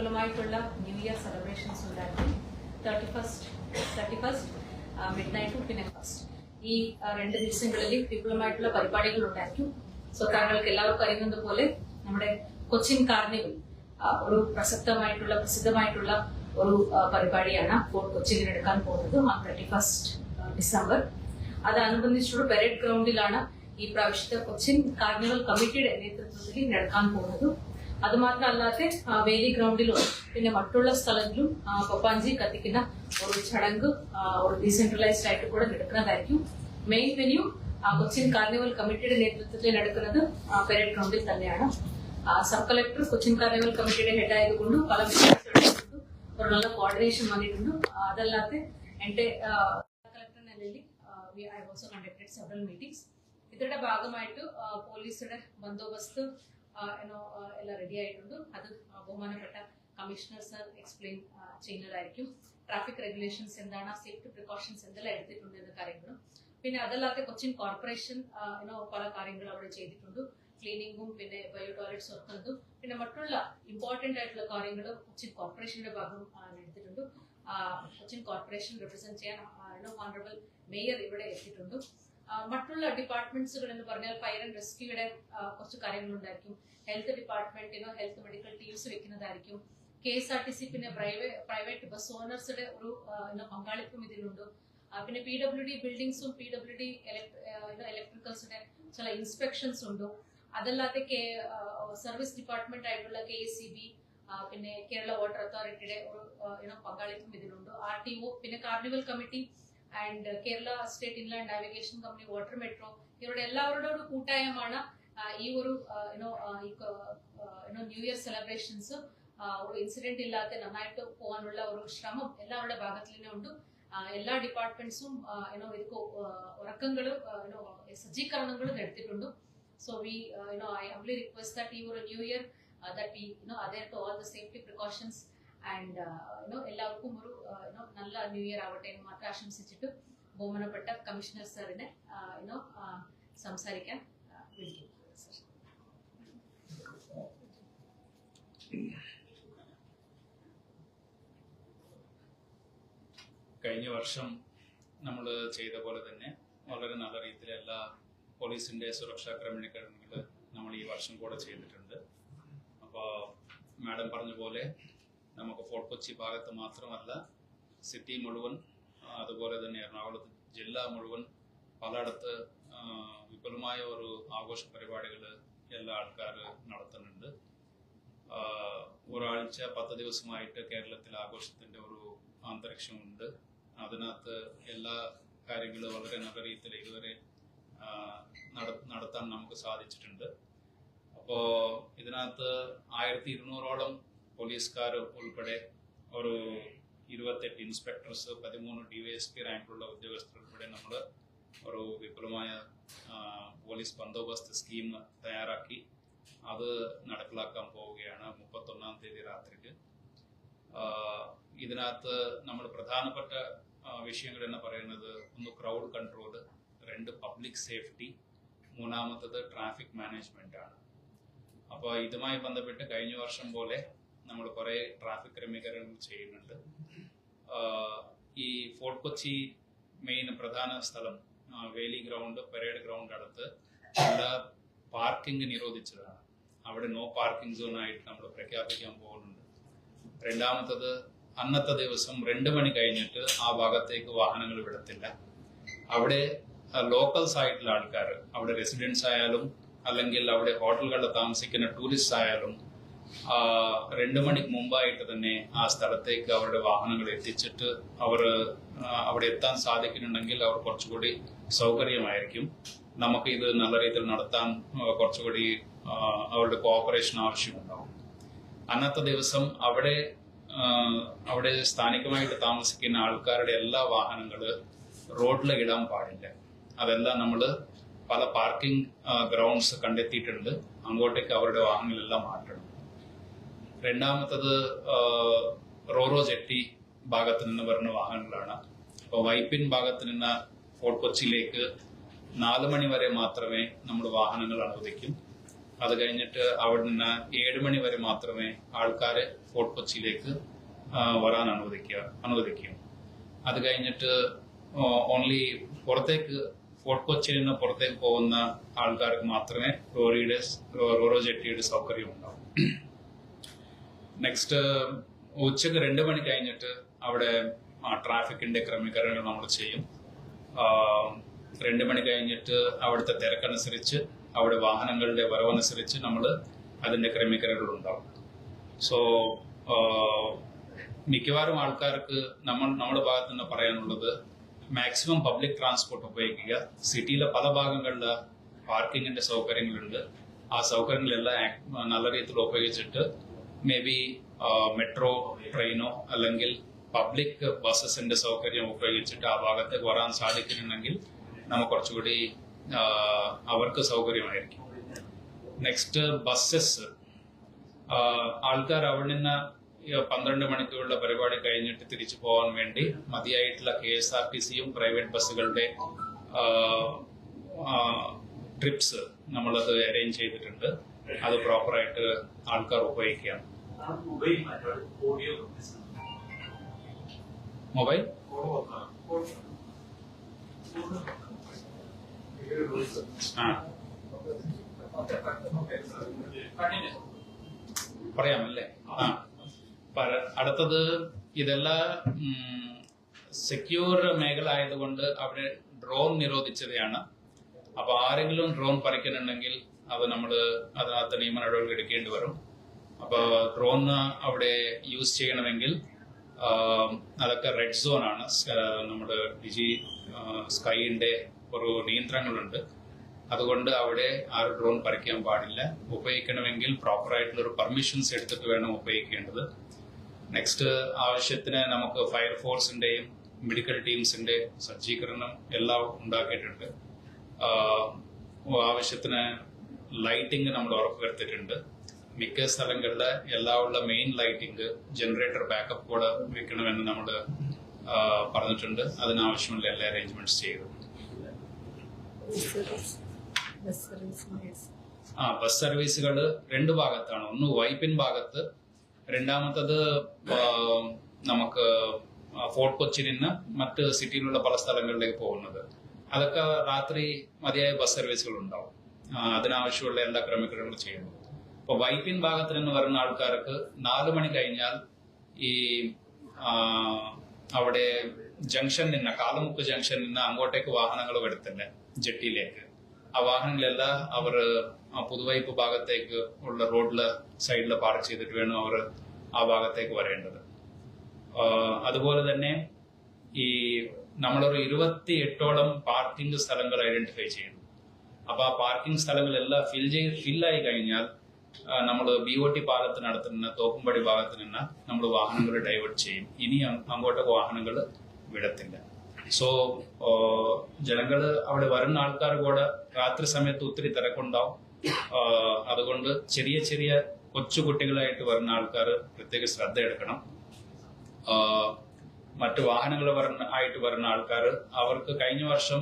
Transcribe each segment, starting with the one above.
വിപുലമായിട്ടുള്ള new year celebrations ഉണ്ടായിരുന്നു thirty first thirty first mid നൈറ്റും പിന്നെ first ഈ രണ്ട് ദിവസങ്ങളിൽ വിപുലമായിട്ടുള്ള പരിപാടികൾ ഉണ്ടായിരിക്കും. സോ താങ്കൾക്ക് എല്ലാവർക്കും അറിയുന്നത് പോലെ നമ്മുടെ കൊച്ചിൻ കാർണിവൽ ഒരു പ്രസക്തമായിട്ടുള്ള പ്രസിദ്ധമായിട്ടുള്ള ഒരു പരിപാടിയാണ് ഫോർട്ട് കൊച്ചിയിൽ എടുക്കാൻ പോകുന്നത് ആ തേർട്ടി ഫസ്റ്റ് ഡിസംബർ. അതനുബന്ധിച്ചുള്ള പെരേഡ് ഗ്രൗണ്ടിലാണ് ഈ പ്രാവശ്യത്തെ കൊച്ചിൻ കാർണിവൽ കമ്മിറ്റിയുടെ നേതൃത്വത്തിൽ നടക്കാൻ പോകുന്നത്. അത് മാത്രമല്ലാതെ ആ, വേലി ഗ്രൗണ്ടിലും പിന്നെ മറ്റുള്ള സ്ഥലങ്ങളിലും പപ്പാഞ്ചി കത്തിക്കുന്ന ഒരു ചടങ്ങ് ഒരു ഡീസെൻട്രലൈസ്ഡ് ആയിട്ട് കൂടെ നടക്കുന്നതായിരിക്കും. മെയിൻ വെന്യൂ കൊച്ചിൻ കാർണിവൽ കമ്മിറ്റിയുടെ നേതൃത്വത്തിൽ നടക്കുന്നത് പെരേഡ് ഗ്രൗണ്ടിൽ തന്നെയാണ്. സബ് കളക്ടർ കൊച്ചിൻ കാർണിവൽ കമ്മിറ്റിയുടെ ഹെഡ് ആയതുകൊണ്ട് പല ഒരു നല്ല കോർഡിനേഷൻ വന്നിട്ടുണ്ട്. അതല്ലാതെ എന്റെ കളക്ടർ നിലയിൽ I also conducted several meetings ഇതിന്റെ ഭാഗമായിട്ട് പോലീസുടെ ബന്ദോബസ്ത് എന്നോ എല്ലാം റെഡി ആയിട്ടുണ്ട്. അത് ബഹുമാനപ്പെട്ട കമ്മീഷണർ സർ എക്സ്പ്ലെയിൻ ചെയ്യുന്നതായിരിക്കും. ട്രാഫിക് റെഗുലേഷൻസ് എന്താണ് സേഫ്റ്റി പ്രിക്കോഷൻസ് എന്തെല്ലാം എടുത്തിട്ടുണ്ട് എന്ന കാര്യങ്ങളും. പിന്നെ അതല്ലാതെ കൊച്ചിൻ കോർപ്പറേഷൻ എന്നോ പല കാര്യങ്ങൾ അവിടെ ചെയ്തിട്ടുണ്ട്. ക്ലീനിങ്ങും പിന്നെ ബയോ ടോയ്ലറ്റ്സ് വെക്കുന്നതും പിന്നെ മറ്റുള്ള ഇമ്പോർട്ടന്റ് ആയിട്ടുള്ള കാര്യങ്ങൾ കൊച്ചിൻ കോർപ്പറേഷന്റെ ഭാഗം എടുത്തിട്ടുണ്ട്. കൊച്ചിൻ കോർപ്പറേഷൻ റെപ്രസെന്റ് ചെയ്യാൻ ഓണറബിൾ മേയർ ഇവിടെ എത്തിയിട്ടുണ്ട്. മറ്റുള്ള ഡിപ്പാർട്ട്മെന്റ്സുകൾ എന്ന് പറഞ്ഞാൽ ഫയർ ആൻഡ് റെസ്ക്യൂയുടെ കുറച്ച് കാര്യങ്ങളുണ്ടായിരിക്കും. ഹെൽത്ത് ഡിപ്പാർട്ട്മെന്റിനോ health medical teams വെക്കുന്നതായിരിക്കും. K S R T C പിന്നെ പ്രൈവറ്റ് ബസ് ഓണേഴ്സുടെ ഒരു പങ്കാളിത്തം ഇതിലുണ്ട്. പിന്നെ പി ഡബ്ല്യു ഡി ബിൽഡിംഗ്സും പി ഡബ്ല്യു ഡി ഇലക്ട്രിക്കൽസിന്റെ ചില ഇൻസ്പെക്ഷൻസ് ഉണ്ട്. അതല്ലാതെ സർവീസ് ഡിപ്പാർട്ട്മെന്റ് ആയിട്ടുള്ള കെ എസ് സി ബി പിന്നെ കേരള വാട്ടർ അതോറിറ്റിയുടെ ഒരു പങ്കാളിത്തം ഇതിലുണ്ട്. ആർ ടി ഒ പിന്നെ carnival committee and Kerala state inland navigation company water metro ഇവരുടെ എല്ലാവരുടെ ആ, ഈ ഒരു you know new year celebrations ഒരു ഇൻസിഡന്റ് ഇല്ലാതെ നന്നായിട്ട് പോകാനുള്ള ഒരു ശ്രമം എല്ലാവരുടെ ഭാഗത്തിൽ തന്നെ ഉണ്ട്. എല്ലാ ഡിപ്പാർട്ട്മെന്റ്സും യുനോ ഇതിക്ക് ഉറക്കങ്ങളും യുനോ സജ്ജീകരണങ്ങളും എടുത്തിട്ടുണ്ട് so we you know I humbly request that ഈ ഒരു new year that we you know അതേ to all the safety precautions and you know എല്ലാവർക്കും ഒരു യുനോ നല്ല ന്യൂ ഇയർ ആവട്ടെ എന്ന് മാത്രം ആശംസിച്ചിട്ട് ബഹുമാനപ്പെട്ട കമ്മീഷണർ സാറിനെ യുനോ സംസാരിക്കാൻ വിളിക്കുന്നു. കഴിഞ്ഞ വർഷം നമ്മൾ ചെയ്ത പോലെ തന്നെ വളരെ നല്ല രീതിയിൽ എല്ലാ പോലീസിന്റെ സുരക്ഷാ ക്രമീകരണങ്ങൾ നമ്മൾ ഈ വർഷം കൂടെ ചെയ്തിട്ടുണ്ട്. അപ്പോൾ മാഡം പറഞ്ഞ പോലെ നമുക്ക് ഫോർട്ട് കൊച്ചി ഭാഗത്ത് മാത്രമല്ല സിറ്റി മുഴുവൻ അതുപോലെ തന്നെ എറണാകുളത്ത് ജില്ല മുഴുവൻ പലയിടത്ത് വിപുലമായ ഒരു ആഘോഷ പരിപാടികൾ എല്ലാ ആൾക്കാർ നടത്തുന്നുണ്ട്. ഒരാഴ്ച പത്ത് ദിവസമായിട്ട് കേരളത്തിൽ ആഘോഷത്തിന്റെ ഒരു അന്തരീക്ഷമുണ്ട്. അതിനകത്ത് എല്ലാ കാര്യങ്ങളും വളരെ രീതിയിൽ ഇതുവരെ നടത്താൻ നമുക്ക് സാധിച്ചിട്ടുണ്ട്. അപ്പോൾ ഇതിനകത്ത് ആയിരത്തി ഇരുന്നൂറോളം പോലീസുകാർ ഉൾപ്പെടെ ഒരു ഇരുപത്തെട്ട് ഇൻസ്പെക്ടേഴ്സ് പതിമൂന്ന് ഡിവൈഎസ്പി റാങ്കിലുള്ള ഉദ്യോഗസ്ഥർ ഉൾപ്പെടെ നമ്മൾ ഒരു വിപുലമായ പോലീസ് ബന്ദോബസ്ത് സ്കീം തയ്യാറാക്കി അത് നടപ്പിലാക്കാൻ പോവുകയാണ് മുപ്പത്തൊന്നാം തീയതി രാത്രിക്ക്. ഇതിനകത്ത് നമ്മൾ പ്രധാനപ്പെട്ട വിഷയങ്ങൾ എന്ന് പറയുന്നത് ഒന്ന് ക്രൗഡ് കൺട്രോൾ രണ്ട് പബ്ലിക് സേഫ്റ്റി മൂന്നാമത്തത് ട്രാഫിക് മാനേജ്മെന്റ് ആണ്. അപ്പോൾ ഇതുമായി ബന്ധപ്പെട്ട് കഴിഞ്ഞ വർഷം പോലെ നമ്മൾ കുറേ ട്രാഫിക് ക്രമീകരണം ചെയ്യുന്നുണ്ട്. ഈ ഫോർട്ട് കൊച്ചി മെയിൻ പ്രധാന സ്ഥലം വേലി ഗ്രൗണ്ട് പരേഡ് ഗ്രൗണ്ട് അടുത്ത് എല്ലാ പാർക്കിംഗ് നിരോധിച്ചതാണ്. അവിടെ നോ പാർക്കിംഗ് സോൺ ആയിട്ട് നമ്മൾ പ്രഖ്യാപിക്കാൻ പോകുന്നുണ്ട്. രണ്ടാമത്തത് അന്നത്തെ ദിവസം രണ്ട് മണി കഴിഞ്ഞിട്ട് ആ ഭാഗത്തേക്ക് വാഹനങ്ങൾ വിടത്തില്ല. അവിടെ ലോക്കൽസ് ആയിട്ടുള്ള ആൾക്കാർ അവിടെ റെസിഡൻസ് ആയാലും അല്ലെങ്കിൽ അവിടെ ഹോട്ടലുകളിൽ താമസിക്കുന്ന ടൂറിസ്റ്റ് ആയാലും രണ്ട് മണിക്ക് മുമ്പായിട്ട് തന്നെ ആ സ്ഥലത്തേക്ക് അവരുടെ വാഹനങ്ങൾ എത്തിച്ചിട്ട് അവർ അവിടെ എത്താൻ സാധിക്കുന്നുണ്ടെങ്കിൽ അവർ കുറച്ചുകൂടി സൗകര്യമായിരിക്കും. നമുക്ക് ഇത് നല്ല രീതിയിൽ നടത്താൻ കുറച്ചുകൂടി അവരുടെ കോപ്പറേഷൻ ആവശ്യമുണ്ടാവും. അന്നത്തെ ദിവസം അവിടെ അവിടെ സ്ഥാനികമായിട്ട് താമസിക്കുന്ന ആൾക്കാരുടെ എല്ലാ വാഹനങ്ങൾ റോഡിൽ ഇടാൻ പാടില്ല. അതെല്ലാം നമ്മൾ പല പാർക്കിംഗ് ഗ്രൗണ്ട്സ് കണ്ടെത്തിയിട്ടുണ്ട്. അങ്ങോട്ടേക്ക് അവരുടെ വാഹനങ്ങളെല്ലാം മാറ്റണം. രണ്ടാമത്തത് റോറോ ജെട്ടി ഭാഗത്ത് നിന്ന് വരുന്ന വാഹനങ്ങളാണ്. അപ്പോൾ വൈപ്പിൻ ഭാഗത്ത് നിന്ന് ഫോർട്ട് കൊച്ചിയിലേക്ക് നാല് മണി വരെ മാത്രമേ നമ്മൾ വാഹനങ്ങൾ അനുവദിക്കും. അത് കഴിഞ്ഞിട്ട് അവിടെ നിന്ന് ഏഴ് മണി വരെ മാത്രമേ ആൾക്കാരെ ഫോർട്ട് കൊച്ചിയിലേക്ക് വരാൻ അനുവദിക്കുക അനുവദിക്കും. അത് കഴിഞ്ഞിട്ട് ഓൺലി പുറത്തേക്ക് ഫോർട്ട് കൊച്ചിയിൽ നിന്ന് പുറത്തേക്ക് പോകുന്ന ആൾക്കാർക്ക് മാത്രമേ റോറിയുടെ റോറോ ജെട്ടിയുടെ സൗകര്യം ഉണ്ടാവും. നെക്സ്റ്റ് ഉച്ചയ്ക്ക് രണ്ട് മണി കഴിഞ്ഞിട്ട് അവിടെ ട്രാഫിക്കിന്റെ ക്രമീകരണങ്ങൾ നമ്മൾ ചെയ്യും. ആ, രണ്ട് മണി കഴിഞ്ഞിട്ട് അവിടുത്തെ തിരക്കനുസരിച്ച് അവിടെ വാഹനങ്ങളുടെ വരവനുസരിച്ച് നമ്മൾ അതിന്റെ ക്രമീകരണങ്ങൾ ഉണ്ടാവും. സോ മിക്കവാറും ആൾക്കാർക്ക് നമ്മൾ നമ്മുടെ ഭാഗത്ത് നിന്ന് പറയാനുള്ളത് മാക്സിമം പബ്ലിക് ട്രാൻസ്പോർട്ട് ഉപയോഗിക്കുക. സിറ്റിയിലെ പല ഭാഗങ്ങളിൽ പാർക്കിങ്ങിന്റെ സൗകര്യങ്ങളുണ്ട്. ആ സൗകര്യങ്ങളെല്ലാം നല്ല രീതിയിൽ ഉപയോഗിച്ചിട്ട് മേ ബി മെട്രോ ട്രെയിനോ അല്ലെങ്കിൽ പബ്ലിക് ബസ്സസിന്റെ സൗകര്യം ഉപയോഗിച്ചിട്ട് ആ ഭാഗത്തേക്ക് വരാൻ സാധിക്കുന്നുണ്ടെങ്കിൽ നമുക്ക് കുറച്ചുകൂടി അവർക്ക് സൗകര്യമായിരിക്കും. നെക്സ്റ്റ് ബസ്സസ് ആൾക്കാർ അവിടെ നിന്ന് പന്ത്രണ്ട് മണിക്കൂറുള്ള പരിപാടി കഴിഞ്ഞിട്ട് തിരിച്ചു പോകാൻ വേണ്ടി മതിയായിട്ടുള്ള കെ എസ് ആർ ടി സിയും പ്രൈവറ്റ് ബസ്സുകളുടെ ട്രിപ്സ് നമ്മളത് അറേഞ്ച് ചെയ്തിട്ടുണ്ട്. അത് പ്രോപ്പറായിട്ട് ആൾക്കാർ ഉപയോഗിക്കുകയാണ്. Mobile audio mobile? പറയാമല്ലേ? ആ. അടുത്തത് ഇതെല്ലാം സെക്യൂർ മേഖല ആയതുകൊണ്ട് അവിടെ ഡ്രോൺ നിരോധിച്ചവയാണ്. അപ്പൊ ആരെങ്കിലും ഡ്രോൺ പറിക്കുന്നുണ്ടെങ്കിൽ അത് നമ്മൾ അതിനകത്ത് നിയമ നടപടികൾ എടുക്കേണ്ടി വരും. അപ്പൊ ഡ്രോൺ അവിടെ യൂസ് ചെയ്യണമെങ്കിൽ അതൊക്കെ റെഡ് സോൺ ആണ്. നമ്മുടെ ഡിജി സ്കൈന്റെ ഒരു നിയന്ത്രണങ്ങളുണ്ട്. അതുകൊണ്ട് അവിടെ ആരും ഡ്രോൺ പറിക്കാൻ പാടില്ല. ഉപയോഗിക്കണമെങ്കിൽ പ്രോപ്പർ ആയിട്ടുള്ള ഒരു പെർമിഷൻസ് എടുത്തിട്ട് വേണം ഉപയോഗിക്കേണ്ടത്. നെക്സ്റ്റ് ആവശ്യത്തിന് നമുക്ക് ഫയർഫോഴ്സിന്റെയും മെഡിക്കൽ ടീംസിന്റെ സജ്ജീകരണം എല്ലാം ഉണ്ടാക്കിയിട്ടുണ്ട്. ആവശ്യത്തിന് ലൈറ്റിംഗ് നമ്മൾ ഉറപ്പുവരുത്തിയിട്ടുണ്ട്. മിക്ക സ്ഥലങ്ങളിൽ എല്ലാ ഉള്ള മെയിൻ ലൈറ്റിംഗ് ജനറേറ്റർ ബാക്കപ്പ് കൂടെ വെക്കണമെന്ന് നമ്മൾ പറഞ്ഞിട്ടുണ്ട്. അതിനാവശ്യമുള്ള എല്ലാ അറേഞ്ച്മെന്റ്സ് ചെയ്തു. ആ ബസ് സർവീസുകൾ രണ്ട് ഭാഗത്താണ്. ഒന്ന് വൈപ്പിൻ ഭാഗത്ത് രണ്ടാമത്തത് നമുക്ക് ഫോർട്ട് കൊച്ചി നിന്ന് മറ്റ് സിറ്റിയിലുള്ള പല സ്ഥലങ്ങളിലേക്ക് പോകുന്നത്. അതൊക്കെ രാത്രി മതിയായ ബസ് സർവീസുകൾ ഉണ്ടാവും അതിനാവശ്യമുള്ള എല്ലാ ക്രമീകരണങ്ങളും ചെയ്യുന്നു. ഇപ്പൊ വൈപ്പിൻ ഭാഗത്തിൽ നിന്ന് വരുന്ന ആൾക്കാർക്ക് നാല് മണി കഴിഞ്ഞാൽ ഈ അവിടെ ജംഗ്ഷൻ നിന്ന് കാലമുക്ക് ജംഗ്ഷൻ നിന്ന് അങ്ങോട്ടേക്ക് വാഹനങ്ങൾ വരുത്തില്ല ജെട്ടിയിലേക്ക്. ആ വാഹനങ്ങളെല്ലാം അവർ പുതുവൈപ്പ് ഭാഗത്തേക്ക് ഉള്ള റോഡിൽ സൈഡിൽ പാർക്ക് ചെയ്തിട്ട് വേണം അവർ ആ ഭാഗത്തേക്ക് വരേണ്ടത്. അതുപോലെ തന്നെ ഈ നമ്മളൊരു ഇരുപത്തി എട്ടോളം പാർക്കിംഗ് സ്ഥലങ്ങൾ ഐഡന്റിഫൈ ചെയ്യുന്നു അപ്പൊ ആ പാർക്കിംഗ് സ്ഥലങ്ങളെല്ലാം ഫിൽ ചെയ്ത് ഫില്ലായി കഴിഞ്ഞാൽ നമ്മൾ ബി ഒ ടി പാലത്തിനടുത്ത് നിന്ന് തോപ്പുംപടി ഭാഗത്ത് നിന്ന് നമ്മൾ വാഹനങ്ങൾ ഡൈവേർട്ട് ചെയ്യും. ഇനി അങ്ങോട്ട് വാഹനങ്ങൾ വിടത്തില്ല. സോ ജനങ്ങൾ അവിടെ വരുന്ന ആൾക്കാർ കൂടെ രാത്രി സമയത്ത് ഒത്തിരി തിരക്കുണ്ടാവും. അതുകൊണ്ട് ചെറിയ ചെറിയ കൊച്ചു കുട്ടികളായിട്ട് വരുന്ന ആൾക്കാർ പ്രത്യേക ശ്രദ്ധ എടുക്കണം. മറ്റു വാഹനങ്ങൾ വരുന്ന ആയിട്ട് വരുന്ന ആൾക്കാർ അവർക്ക് കഴിഞ്ഞ വർഷം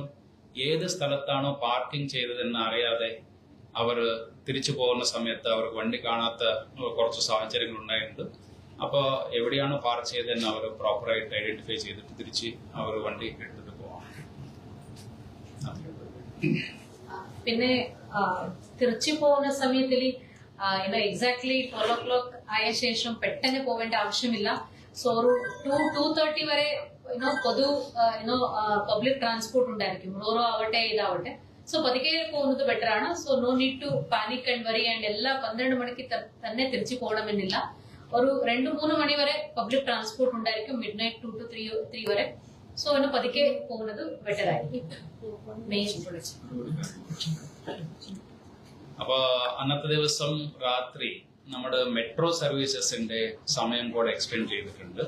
ഏത് സ്ഥലത്താണോ പാർക്കിംഗ് ചെയ്തതെന്ന് അറിയാതെ അവർ തിരിച്ചു പോകുന്ന സമയത്ത് അവർക്ക് വണ്ടി കാണാത്ത കുറച്ച് സാഹചര്യങ്ങൾ ഉണ്ടായിട്ടുണ്ട് അപ്പോൾ എവിടെയാണ് പാർക്ക് ചെയ്തതെന്ന് അവർ പ്രോപ്പറായിട്ട് ഐഡന്റിഫൈ ചെയ്തിട്ട് തിരിച്ച് അവർ വണ്ടി എടുത്തിട്ട് പോവാം. പിന്നെ തിരിച്ചു പോകുന്ന സമയത്തിൽ എക്സാക്ട്ലി ട്വൽവ് ഓ ക്ലോക്ക് ആയ ശേഷം പെട്ടെന്ന് പോവേണ്ട ആവശ്യമില്ല. സോ ഒരു ടു ടു തേർട്ടി വരെ പൊതു പബ്ലിക് ട്രാൻസ്പോർട്ട് ഉണ്ടായിരിക്കും. റോറോ ആവട്ടെ ഇതാവട്ടെ. സോ പതുക്കെ പോകുന്നത് ബെറ്റർ ആണ്. So no need to panic and worry and എല്ലാ പന്ത്രണ്ട് മണിക്ക് തന്നെ തിരിച്ചു പോകണമെന്നില്ല. ഒരു രണ്ട് മൂന്ന് മണി വരെ പബ്ലിക് ട്രാൻസ്പോർട്ട് ഉണ്ടായിരിക്കും. Midnight to two three three വരെ. സോ അതിന് പതുക്കെ പോകുന്നത് ബെറ്റർ ആയിരിക്കും. മെയിൻ അപ്പൊ അന്നത്തെ ദിവസം രാത്രി നമ്മുടെ മെട്രോ സർവീസസിന്റെ സമയം കൂടെ എക്സ്റ്റെൻഡ് ചെയ്തിട്ടുണ്ട്.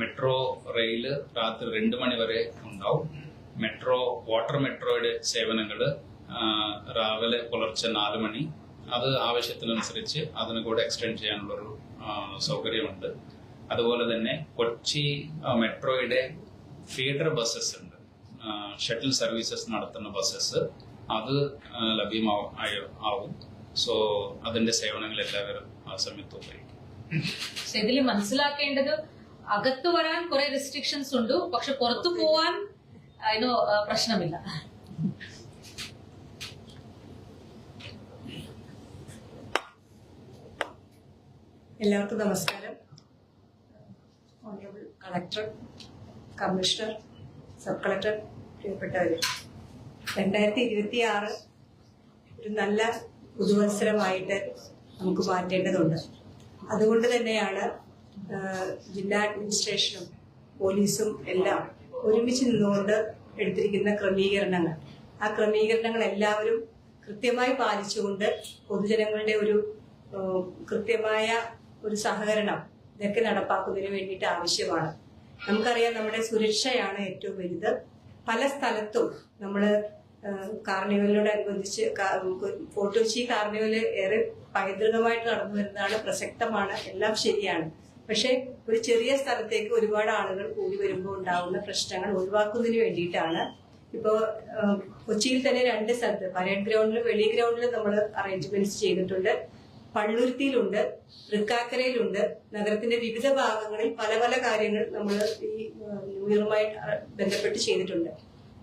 മെട്രോ റെയിൽ രാത്രി രണ്ട് മണി വരെ ഉണ്ടാവും. മെട്രോ വാട്ടർ മെട്രോയുടെ സേവനങ്ങൾ രാവിലെ പുലർച്ചെ നാല് മണി. അത് ആവശ്യത്തിനനുസരിച്ച് അതിന് കൂടെ എക്സ്റ്റെൻഡ് ചെയ്യാനുള്ളൊരു സൗകര്യമുണ്ട്. അതുപോലെ തന്നെ കൊച്ചി മെട്രോയുടെ ഫീഡർ ബസ്സസ് ഉണ്ട്. ഷട്ടിൽ സർവീസസ് നടത്തുന്ന ബസ്സസ് അത് ലഭ്യമാവും ആവും. സോ അതിന്റെ സേവനങ്ങൾ എല്ലാവരും ആ സമയത്ത് ഉപയോഗിക്കും. പക്ഷെ ഇതിൽ മനസ്സിലാക്കേണ്ടത് അകത്ത് വരാൻ കുറെ റെസ്ട്രിക്ഷൻസ് ഉണ്ട്. പക്ഷെ പുറത്തു പോവാൻ അതിനോ പ്രശ്നമില്ല. എല്ലാവർക്കും നമസ്കാരം. Honourable collector commissioner sub collector പ്രിയപ്പെട്ടവര് രണ്ടായിരത്തി ഇരുപത്തി ആറ് ഒരു നല്ല പുതുവത്സരമായിട്ട് നമുക്ക് മാറ്റേണ്ടതുണ്ട്. അതുകൊണ്ട് തന്നെയാണ് ജില്ലാ അഡ്മിനിസ്ട്രേഷനും പോലീസും എല്ലാം ഒരുമിച്ച് നിന്നുകൊണ്ട് എടുത്തിരിക്കുന്ന ക്രമീകരണങ്ങൾ. ആ ക്രമീകരണങ്ങൾ എല്ലാവരും കൃത്യമായി പാലിച്ചുകൊണ്ട് പൊതുജനങ്ങളുടെ ഒരു കൃത്യമായ ഒരു സഹകരണം ഇതൊക്കെ നടപ്പാക്കുന്നതിന് വേണ്ടിയിട്ട് ആവശ്യമാണ്. നമുക്കറിയാം നമ്മുടെ സുരക്ഷയാണ് ഏറ്റവും വലുത്. പല സ്ഥലത്തും നമ്മൾ കാർണിവലിനോടനുബന്ധിച്ച് അനുബന്ധിച്ച് കൊച്ചി കാർണിവൽ ഏറെ പൈതൃകമായിട്ട് നടന്നു വരുന്നതാണ് പ്രസക്തമാണ്. എല്ലാം ശരിയാണ്. പക്ഷെ ഒരു ചെറിയ സ്ഥലത്തേക്ക് ഒരുപാട് ആളുകൾ കൂടി വരുമ്പോൾ ഉണ്ടാവുന്ന പ്രശ്നങ്ങൾ ഒഴിവാക്കുന്നതിന് വേണ്ടിയിട്ടാണ്. ഇപ്പോ ആ, കൊച്ചിയിൽ തന്നെ രണ്ട് സ്ഥലത്ത് പരേഡ് ഗ്രൗണ്ടിലും വെളി ഗ്രൗണ്ടിലും നമ്മൾ അറേഞ്ച്മെന്റ്സ് ചെയ്തിട്ടുണ്ട്. പള്ളുരുത്തിയിലുണ്ട് തൃക്കാക്കരയിലുണ്ട്. നഗരത്തിന്റെ വിവിധ ഭാഗങ്ങളിൽ പല പല കാര്യങ്ങൾ നമ്മൾ ഈ ആ, ന്യൂ ഇയറുമായി ബന്ധപ്പെട്ട് ചെയ്തിട്ടുണ്ട്.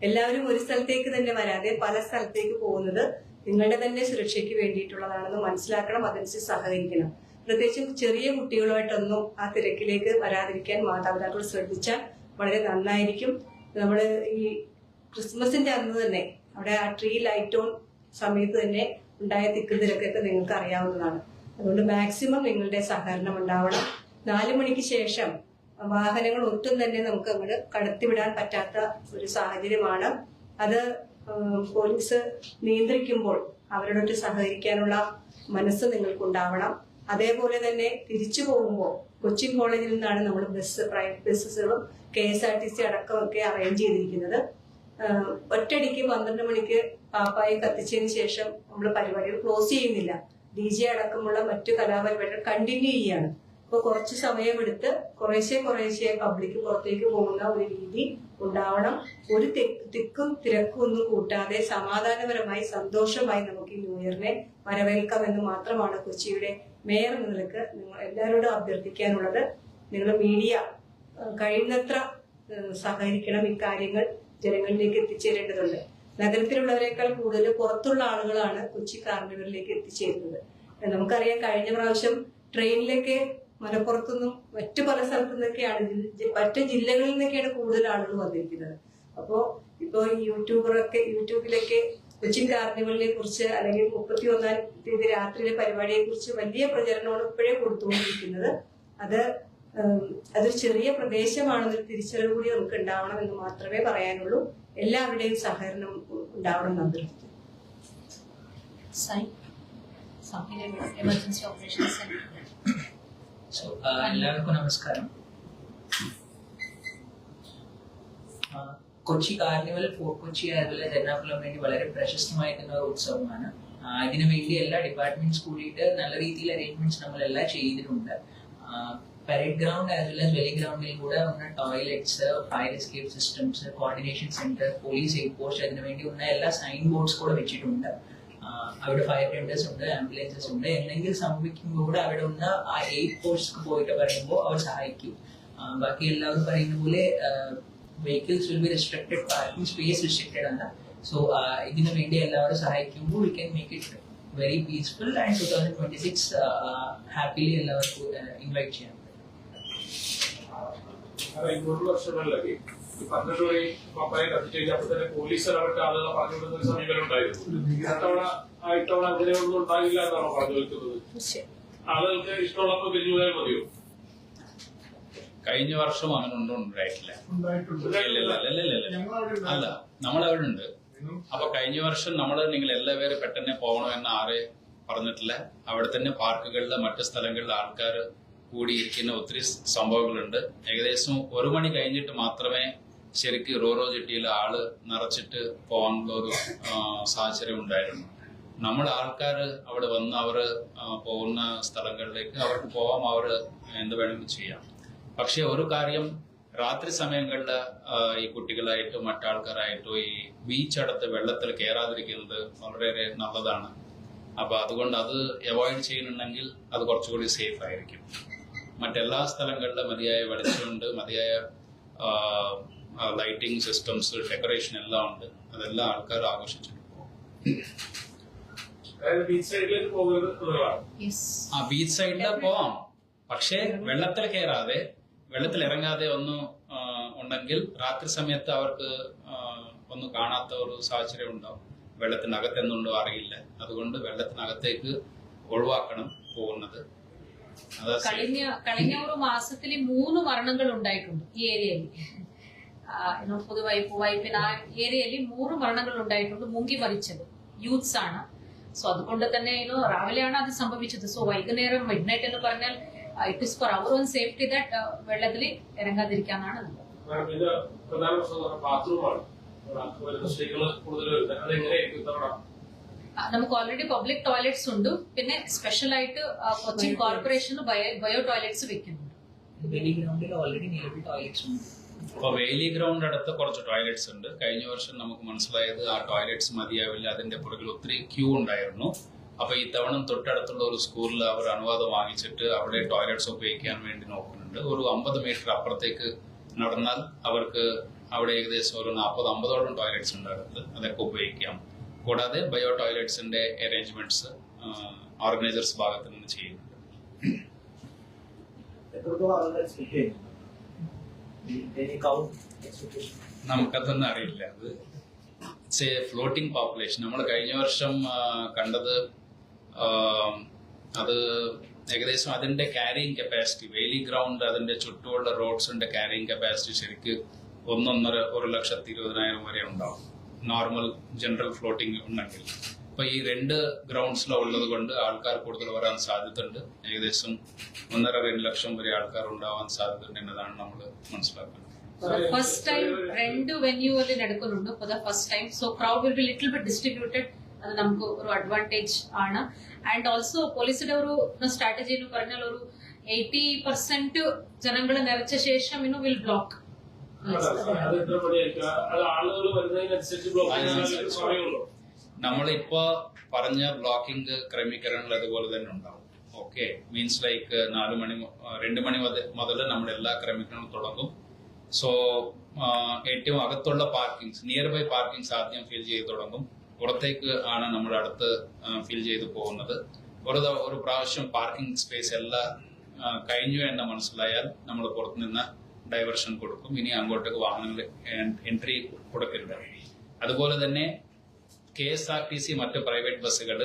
എല്ലാവരും ഒരു സ്ഥലത്തേക്ക് തന്നെ വരാതെ പല സ്ഥലത്തേക്ക് പോകുന്നത് നിങ്ങളുടെ തന്നെ സുരക്ഷയ്ക്ക് വേണ്ടിയിട്ടുള്ളതാണെന്ന് മനസ്സിലാക്കണം അതനുസരിച്ച് സഹകരിക്കണം. പ്രത്യേകിച്ചും ചെറിയ കുട്ടികളുമായിട്ടൊന്നും ആ തിരക്കിലേക്ക് വരാതിരിക്കാൻ മാതാപിതാക്കൾ ശ്രദ്ധിച്ചാൽ വളരെ നന്നായിരിക്കും. നമ്മൾ ഈ ക്രിസ്മസിന്റെ അന്ന് തന്നെ അവിടെ ആ ട്രീ ലൈറ്റ് ഓൺ സമയത്ത് തന്നെ ഉണ്ടായ തിക്കും തിരക്കൊക്കെ നിങ്ങൾക്ക് അറിയാവുന്നതാണ്. അതുകൊണ്ട് മാക്സിമം നിങ്ങളുടെ സഹകരണം ഉണ്ടാവണം. നാലു മണിക്ക് ശേഷം വാഹനങ്ങൾ ഒട്ടും തന്നെ നമുക്ക് അങ്ങോട്ട് കടത്തിവിടാൻ പറ്റാത്ത ഒരു സാഹചര്യമാണ്. അത് പോലീസ് നിയന്ത്രിക്കുമ്പോൾ അവരോടൊട്ട് സഹകരിക്കാനുള്ള മനസ്സ് നിങ്ങൾക്കുണ്ടാവണം. അതേപോലെ തന്നെ തിരിച്ചു പോകുമ്പോൾ കൊച്ചിൻ കോളേജിൽ നിന്നാണ് നമ്മൾ ബസ് പ്രൈവറ്റ് ബസ്സുകളും K S R T C അടക്കമൊക്കെ arrange ചെയ്തിരിക്കുന്നത്. ഒറ്റടിക്ക് പന്ത്രണ്ട് മണിക്ക് പാപ്പായി കത്തിച്ചതിന് ശേഷം നമ്മൾ പരിപാടികൾ ക്ലോസ് ചെയ്യുന്നില്ല. ഡി ജെ അടക്കമുള്ള മറ്റു കലാപരിപാടികൾ കണ്ടിന്യൂ ചെയ്യാണ്. അപ്പൊ കുറച്ച് സമയമെടുത്ത് കുറേശ്ശെ കുറേശ്ശെ പബ്ലിക് പുറത്തേക്ക് പോകുന്ന ഒരു രീതി ഉണ്ടാവണം. ഒരു തിക്കും തിരക്കും ഒന്നും കൂട്ടാതെ സമാധാനപരമായി സന്തോഷമായി നമുക്ക് ഈ ന്യൂ ഇയറിനെ വരവേൽക്കാം എന്ന് മാത്രമാണ് കൊച്ചിയുടെ മേയർ എന്ന നിലയ്ക്ക് നിങ്ങൾ എല്ലാവരോടും അഭ്യർത്ഥിക്കാനുള്ളത് നിങ്ങൾ മീഡിയ കഴിയുന്നത്ര സഹകരിക്കണം ഇക്കാര്യങ്ങൾ ജനങ്ങളിലേക്ക് എത്തിച്ചേരേണ്ടതുണ്ട്. നഗരത്തിലുള്ളവരെക്കാൾ കൂടുതൽ പുറത്തുള്ള ആളുകളാണ് കൊച്ചി കാർണിവലിലേക്ക് എത്തിച്ചേരുന്നത്. നമുക്കറിയാം കഴിഞ്ഞ പ്രാവശ്യം ട്രെയിനിലേക്ക് മലപ്പുറത്തുനിന്നും മറ്റു പല സ്ഥലത്തു നിന്നൊക്കെയാണ് മറ്റ് ജില്ലകളിൽ നിന്നൊക്കെയാണ് കൂടുതൽ ആളുകൾ വന്നിരിക്കുന്നത്. അപ്പോൾ ഇപ്പോ ഈ യൂട്യൂബറൊക്കെ യൂട്യൂബിലൊക്കെ കൊച്ചിൻ കാർണിവലിനെ കുറിച്ച് അല്ലെങ്കിൽ മുപ്പത്തി ഒന്നാം തീയതി രാത്രിയിലെ പരിപാടിയെ കുറിച്ച് വലിയ പ്രചരണമാണ് ഇപ്പോഴേ കൊടുത്തുകൊണ്ടിരിക്കുന്നത്. അത് അതൊരു ചെറിയ പ്രദേശമാണെന്നൊരു തിരിച്ചറിവ് കൂടി നമുക്ക് ഉണ്ടാവണം എന്ന് മാത്രമേ പറയാനുള്ളൂ. എല്ലാവരുടെയും സഹകരണം ഉണ്ടാവണം എന്ന് അഭ്യർത്ഥിക്കുന്നു. Sign emergency operation centre. So, എല്ലാവർക്കും നമസ്കാരം. കൊച്ചി കാർണിവൽ ഫോർട്ട് കൊച്ചി അതുപോലെ എറണാകുളം വേണ്ടി വളരെ പ്രശസ്തമായിട്ടുള്ള ഒരു ഉത്സവമാണ്. ഇതിനു വേണ്ടി എല്ലാ ഡിപ്പാർട്ട്മെന്റ്സ് കൂടിയിട്ട് നല്ല രീതിയിൽ അറേഞ്ച്മെന്റ്സ് നമ്മളെല്ലാം ചെയ്തിട്ടുണ്ട്. Parade ground as well as Veli ഗ്രൗണ്ടിൽ കൂടെ ഒന്ന് toilets fire escape systems coordination centre police aid post അതിനു വേണ്ടി ഉള്ള എല്ലാ സൈൻ ബോർഡ്സ് കൂടെ വെച്ചിട്ടുണ്ട്. അവിടെ ഫയർ ടെൻഡേഴ്സ് ഉണ്ട് ആംബുലൻസസ് ഉണ്ട്. എന്തെങ്കിലും സംഭവിക്കുമ്പോൾ കൂടെ അവിടെ ഉള്ള ആ എയ്ഡ് പോസ്റ്റ് പോയിട്ട് പറയുമ്പോൾ അവർ സഹായിക്കും. ബാക്കി എല്ലാവരും പറയുന്ന പോലെ vehicles will be restricted parking space restricted ആണ് സോ ഇതിനു വേണ്ടി എല്ലാവരും സഹായിക്കുമ്പോൾ we can make it very peaceful and two thousand twenty six happily എല്ലാവർക്കും ഇൻവൈറ്റ് ചെയ്യാം. കാരണം ഇരുന്നൂറ് വർഷങ്ങളിലൊക്കെ പന്ത്രണ്ട് മണി പപ്പായ കത്തിച്ചു കഴിഞ്ഞപ്പോൾ തന്നെ പോലീസ് ഇടപെട്ട ആളുകളെ പറഞ്ഞു വിടുന്ന ഒരു സമീപനം ഉണ്ടായിരുന്നു ഇത്തവണ ഇത്തവണ അങ്ങനെയൊന്നും ഉണ്ടാകില്ല എന്നാണോ പറഞ്ഞു വെക്കുന്നത്? ആളുകൾക്ക് ഇഷ്ടമുള്ളപ്പോൾ പിരിഞ്ഞു പോയാൽ മതിയോ? കഴിഞ്ഞ വർഷം അങ്ങനെ ഒന്നും ഉണ്ടായിട്ടില്ല. അല്ല നമ്മളവിടെ ഉണ്ട് അപ്പൊ കഴിഞ്ഞ വർഷം നമ്മൾ നിങ്ങൾ എല്ലാവരും പെട്ടെന്ന് പോകണമെന്ന് ആരെ പറഞ്ഞിട്ടില്ല. അവിടെ തന്നെ പാർക്കുകളിലെ മറ്റു സ്ഥലങ്ങളിൽ ആൾക്കാർ കൂടിയിരിക്കുന്ന ഒത്തിരി സംഭവങ്ങളുണ്ട്. ഏകദേശം ഒരു മണി കഴിഞ്ഞിട്ട് മാത്രമേ ശരിക്ക് റോറോ ജെട്ടിയിൽ ആൾ നിറച്ചിട്ട് പോകാനുള്ള ഒരു സാഹചര്യം ഉണ്ടായിരുന്നു. നമ്മൾ ആൾക്കാർ അവിടെ വന്ന് അവർ പോകുന്ന സ്ഥലങ്ങളിലേക്ക് അവർക്ക് പോവാം അവർ എന്ത് വേണമെങ്കിലും ചെയ്യാം. പക്ഷെ ഒരു കാര്യം രാത്രി സമയങ്ങളിൽ ഈ കുട്ടികളായിട്ടോ മറ്റാൾക്കാരായിട്ടോ ഈ ബീച്ച് അടുത്ത് വെള്ളത്തിൽ കയറാതിരിക്കുന്നത് വളരെ നല്ലതാണ്. അപ്പൊ അതുകൊണ്ട് അത് അവോയ്ഡ് ചെയ്യുന്നുണ്ടെങ്കിൽ അത് കുറച്ചുകൂടി സേഫ് ആയിരിക്കും. മറ്റെല്ലാ സ്ഥലങ്ങളിലും മതിയായ വെളിച്ചമുണ്ട് മതിയായ ലൈറ്റിംഗ് സിസ്റ്റംസ് ഡെക്കറേഷൻ എല്ലാം ഉണ്ട്. അതെല്ലാം ആൾക്കാർ ആഘോഷിച്ചിട്ടുണ്ട്. ആ ബീച്ച് സൈഡിൽ പോവാം. പക്ഷേ വെള്ളത്തിൽ കയറാതെ വെള്ളത്തിൽ ഇറങ്ങാതെ ഒന്ന് ഉണ്ടെങ്കിൽ രാത്രി സമയത്ത് അവർക്ക് ഒന്ന് കാണാത്ത ഒരു സാഹചര്യം ഉണ്ടാവും. വെള്ളത്തിനകത്ത് എന്നുണ്ടോ അറിയില്ല. അതുകൊണ്ട് വെള്ളത്തിനകത്തേക്ക് ഒഴിവാക്കണം പോകുന്നത്. കഴിഞ്ഞ കഴിഞ്ഞ ഒരു മാസത്തിൽ മൂന്ന് മരണങ്ങൾ ഉണ്ടായിട്ടുണ്ട് ഈ ഏരിയയിൽ. പുതുവൈപ്പ് വൈപ്പിന് ആ ഏരിയയിൽ മൂന്ന് മരണങ്ങൾ ഉണ്ടായിട്ടുണ്ട് മുങ്ങി മരിച്ചത്. യൂത്ത്സ് ആണ്. സോ അതുകൊണ്ട് തന്നെ രാവിലെയാണ് അത് സംഭവിച്ചത്. സോ വൈകുന്നേരം മിഡ് നൈറ്റ് എന്ന് പറഞ്ഞാൽ it is for our own safety that വെള്ളത്തിൽ ഇറങ്ങാതിരിക്കാനാണ് ഇത് പ്രധാന ബാത്റൂമാണ് കൂടുതൽ അതെങ്ങനെയായിരിക്കും നമുക്ക് ഓൾറെഡി പബ്ലിക് ടോയ്ലറ്റ്സ് ഉണ്ട്. പിന്നെ സ്പെഷ്യൽ ആയിട്ട് Kochi Cochin corporation bio toilets വെക്കുന്നുണ്ട്. ഗ്രൗണ്ടിൽ ഓൾറെഡി നിലവിൽ ടോയ്ലറ്റ്സ് ഉണ്ട്. വേലി ഗ്രൗണ്ട് അടുത്ത് കുറച്ച് ടോയ്ലറ്റ്സ് ഉണ്ട്. കഴിഞ്ഞ വർഷം നമുക്ക് മനസ്സിലായത് ആ ടോയ്ലറ്റ്സ് മതിയാവില്ല. അതിന്റെ പുറകിൽ ഒത്തിരി ക്യൂ ഉണ്ടായിരുന്നു. അപ്പൊ ഈ തവണ തൊട്ടടുത്തുള്ള ഒരു സ്കൂളിൽ അവർ അനുവാദം വാങ്ങിച്ചിട്ട് അവിടെ ടോയ്ലറ്റ്സ് ഉപയോഗിക്കാൻ വേണ്ടി നോക്കുന്നുണ്ട്. ഒരു അമ്പത് മീറ്റർ അപ്പുറത്തേക്ക് നടന്നാൽ അവർക്ക് അവിടെ ഏകദേശം ഒരു നാൽപ്പത് അമ്പതോളം ടോയ്ലറ്റ്സ് ഉണ്ട് അടുത്ത് അതൊക്കെ ഉപയോഗിക്കാം. കൂടാതെ ബയോ ടോയ്ലറ്റ്സിന്റെ അറേഞ്ച്മെന്റ്സ് ഓർഗനൈസേഴ്സ് ഭാഗത്ത് നിന്ന് ചെയ്യുന്നുണ്ട്. നമുക്കതൊന്നും അറിയില്ല. അത് ഫ്ലോട്ടിംഗ് പോപ്പുലേഷൻ നമ്മൾ കഴിഞ്ഞ വർഷം കണ്ടത് അത് ഏകദേശം അതിന്റെ കാരിയിങ് കപ്പാസിറ്റി വെയിലി ഗ്രൗണ്ട് അതിന്റെ ചുറ്റുമുള്ള റോഡ്സിന്റെ കാരിയിങ് കപ്പാസിറ്റി ശരിക്ക് ഒന്നൊന്നര ഒരു ലക്ഷത്തി ഇരുപതിനായിരം വരെ ഉണ്ടാവും. നോർമൽ ജനറൽ ഫ്ലോട്ടിംഗ് ഉണ്ടെങ്കിൽ. അപ്പൊ ഈ രണ്ട് ഗ്രൗണ്ട്സിലോ ഉള്ളത് കൊണ്ട് ആൾക്കാർ കൂടുതൽ വരാൻ സാധ്യതയുണ്ട്. ഏകദേശം ഒന്നര രണ്ട് ലക്ഷം വരെ ആൾക്കാർ ഉണ്ടാവാൻ സാധ്യതയുണ്ട് എന്നതാണ് നമ്മൾ മനസ്സിലാക്കുന്നത്. ഫസ്റ്റ് ടൈം രണ്ട് for the first time so crowd will be little bit distributed അത് നമുക്ക് ഒരു അഡ്വാന്റേജ് ആണ്. ആൻഡ് ഓൾസോ പോലീസിന്റെ ഒരു സ്ട്രാറ്റജി എന്ന് പറഞ്ഞാൽ ഒരു എയ്റ്റി പെർസെന്റ് ജനങ്ങൾ നിറച്ച ശേഷം ഇന്നു വിൽ ബ്ലോക്ക് നമ്മളിപ്പോ പറഞ്ഞ ബ്ലോക്കിംഗ് ക്രമീകരണങ്ങൾ അതുപോലെ തന്നെ ഉണ്ടാവും. ഓക്കെ മീൻസ് ലൈക്ക് നാല് മണി രണ്ട് മണി മുതൽ നമ്മുടെ എല്ലാ ക്രമീകരണവും തുടങ്ങും. സോ ഏറ്റവും അകത്തുള്ള പാർക്കിംഗ്സ് നിയർ ബൈ പാർക്കിംഗ്സ് ആദ്യം ഫിൽ ചെയ്ത് തുടങ്ങും. പുറത്തേക്ക് ആണ് നമ്മൾ അടുത്ത് ഫിൽ ചെയ്തു പോകുന്നത്. ഒരു ഒരു പ്രാവശ്യം പാർക്കിംഗ് സ്പേസ് എല്ലാം കഴിഞ്ഞു എന്ന് മനസ്സിലായാൽ നമ്മൾ പുറത്തുനിന്ന് ഡൈവേർഷൻ കൊടുക്കും. ഇനി അങ്ങോട്ടേക്ക് വാഹനങ്ങൾ എൻട്രി കൊടുക്കരുത്. അതുപോലെ തന്നെ K S R T C മറ്റ് പ്രൈവറ്റ് ബസ്സുകൾ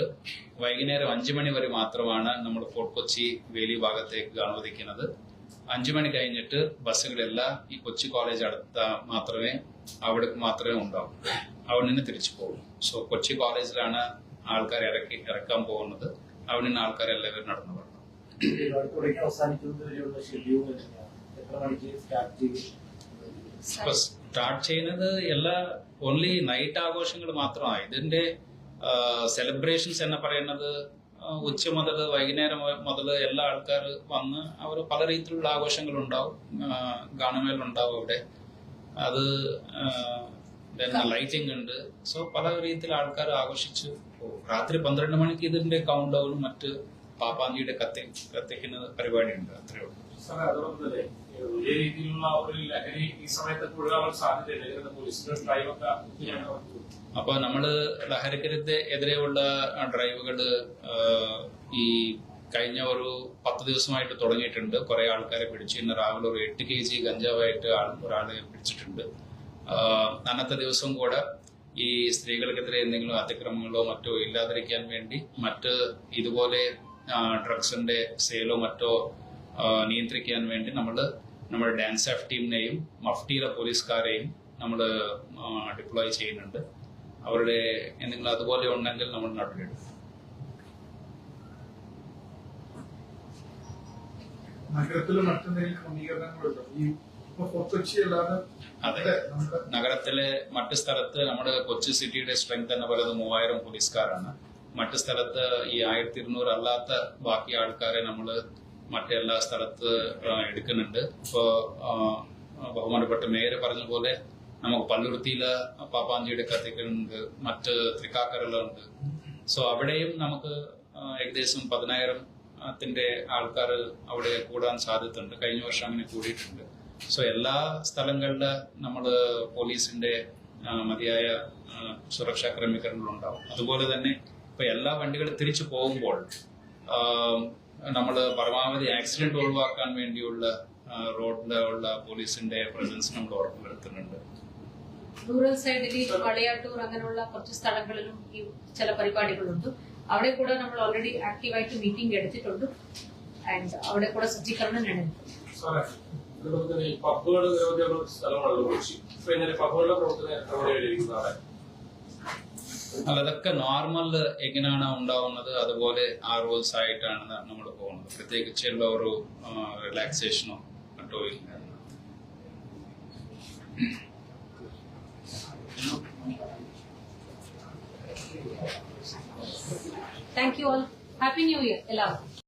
വൈകുന്നേരം അഞ്ചു മണി വരെ മാത്രമാണ് നമ്മൾ ഫോർട്ട് കൊച്ചി വേലി ഭാഗത്തേക്ക് അനുവദിക്കുന്നത്. അഞ്ചു മണി കഴിഞ്ഞിട്ട് ബസ്സുകളെല്ലാം ഈ കൊച്ചി കോളേജ് അടുത്ത മാത്രമേ അവിടെ മാത്രമേ ഉണ്ടാവൂ. അവിടെ നിന്ന് തിരിച്ചു പോകും. സോ കൊച്ചി കോളേജിലാണ് ആൾക്കാർ ഇറക്കി ഇറക്കാൻ പോകുന്നത്. അവിടെ നിന്ന് ആൾക്കാരെല്ലാവരും നടന്നു ഷെഡ്യൂൾ എങ്ങനെയാണ് എത്ര മണിക്ക് സ്റ്റാർട്ട് ചെയ്യുന്നത് എല്ലാ ഓൺലി നൈറ്റ് ആഘോഷങ്ങൾ മാത്രമാണ്. ഇതിന്റെ സെലിബ്രേഷൻസ് എന്ന് പറയുന്നത് ഉച്ച മുതൽ വൈകുന്നേരം മുതൽ എല്ലാ ആൾക്കാർ വന്ന് അവർ പല രീതിയിലുള്ള ആഘോഷങ്ങളുണ്ടാവും. ഗാനമേലുണ്ടാവും അവിടെ. അത് ലൈറ്റിംഗ് ഉണ്ട്. സോ പല രീതിയിൽ ആൾക്കാർ ആഘോഷിച്ച് രാത്രി പന്ത്രണ്ട് മണിക്ക് ഇതിന്റെ കൗണ്ട് ഡൗണും മറ്റ് പാപ്പാഞ്ചിയുടെ കത്തി കത്തിക്കുന്ന പരിപാടിയുണ്ട്. അത്രേ ഉള്ളൂ. വലിയ രീതിയിലുള്ള ഒരു ലഹരി ഈ സാധ്യതയില്ല. പോലീസിന്റെ ഡ്രൈവൊക്കെ അപ്പൊ നമ്മൾ ലഹരിക്കരുത്ത് എതിരെയുള്ള ഡ്രൈവുകൾ ഈ കഴിഞ്ഞ ഒരു പത്ത് ദിവസമായിട്ട് തുടങ്ങിയിട്ടുണ്ട്. കുറെ ആൾക്കാരെ പിടിച്ചു ഇന്ന് രാവിലെ ഒരു എട്ട് കെ ജി ഗഞ്ചാവായിട്ട് ഒരാളെ പിടിച്ചിട്ടുണ്ട്. അന്നത്തെ ദിവസം കൂടെ ഈ സ്ത്രീകൾക്കെതിരെ എന്തെങ്കിലും അതിക്രമങ്ങളോ മറ്റോ ഇല്ലാതിരിക്കാൻ വേണ്ടി മറ്റ് ഇതുപോലെ ഡ്രഗ്സിന്റെ സെയിലോ മറ്റോ നിയന്ത്രിക്കാൻ വേണ്ടി നമ്മൾ നമ്മുടെ ഡാൻസ് ആഫ് ടീമിനെയും മഫ്റ്റിയിലെ പോലീസുകാരെയും നമ്മൾ ഡിപ്ലോയ് ചെയ്യുന്നുണ്ട്. അവരുടെ എന്തെങ്കിലും അതുപോലെ ഉണ്ടെങ്കിൽ നമ്മൾ നടപടിയെടുക്കും. നഗരത്തിൽ മറ്റെന്തെങ്കിലും ക്രമീകരണങ്ങളുണ്ടോ ഈ ഇപ്പൊ കൊച്ചി അല്ലാതെ അതെ. നഗരത്തിലെ മറ്റ് സ്ഥലത്ത് നമ്മുടെ കൊച്ചി സിറ്റിയുടെ സ്ട്രെങ്ത് എന്ന് പറയുന്നത് മൂവായിരം പോലീസുകാരാണ്. മറ്റു സ്ഥലത്ത് ഈ ആയിരത്തി ഇരുന്നൂറ് അല്ലാത്ത ബാക്കി ആൾക്കാരെ നമ്മൾ മറ്റെല്ലാ സ്ഥലത്ത് എടുക്കുന്നുണ്ട്. ഇപ്പോ ബഹുമാനപ്പെട്ട മേയർ പറഞ്ഞ പോലെ നമുക്ക് പല്ലുരുത്തിയിൽ പാപ്പാഞ്ചിയുടെ കത്തിക്കുന്നുണ്ട് മറ്റ് തൃക്കാക്കരലുണ്ട്. സോ അവിടെയും നമുക്ക് ഏകദേശം പതിനായിരത്തിന്റെ ആൾക്കാർ അവിടെ കൂടാൻ സാധ്യതയുണ്ട്. കഴിഞ്ഞ വർഷം അങ്ങനെ കൂടിയിട്ടുണ്ട്. സോ എല്ലാ സ്ഥലങ്ങളിലെ നമ്മൾ പോലീസിന്റെ മതിയായ സുരക്ഷാ ക്രമീകരണങ്ങൾ ഉണ്ടാവും. അതുപോലെ തന്നെ ഇപ്പൊ എല്ലാ വണ്ടികളും തിരിച്ചു പോകുമ്പോൾ നമ്മൾ പരമാവധി ആക്സിഡന്റ് ഒഴിവാക്കാൻ വേണ്ടിയുള്ള റോഡിലുള്ള പോലീസിന്റെ പ്രസൻസ് നമ്മൾ ഉറപ്പുവരുത്തുന്നുണ്ട്. റൂറൽ സൈഡിൽ കളിയാട്ടൂർ അങ്ങനെയുള്ള കുറച്ച് സ്ഥലങ്ങളിലും ഈ ചില പരിപാടികളുണ്ട്. അവിടെ കൂടെ നമ്മൾ ഓൾറെഡി ആക്റ്റീവായിട്ട് മീറ്റിംഗ് എടുത്തിട്ടുണ്ട്. ആൻഡ് അവിടെ കൂടെ സജ്ജീകരണം നടന്നിട്ടുണ്ട്. സാറേ അതുപോലെ തന്നെ ഈ പബ്ബുകൾ നിരവധി സ്ഥലമാണല്ലോ കൊച്ചി അപ്പൊ ഇങ്ങനെ പബ്ബുകളുടെ പ്രവർത്തനം എത്ര മണിവരെയിരിക്കുന്നതാണ് അല്ല അതൊക്കെ നോർമൽ എങ്ങനെയാണ് ഉണ്ടാവുന്നത്? അതുപോലെ ആ റൂൾസ് ആയിട്ടാണ് നമ്മൾ പോകുന്നത്. പ്രത്യേകിച്ചുള്ള ഒരു റിലാക്സേഷനോ മറ്റോ ഇല്ല thank you all happy new year എല്ലാവർക്കും.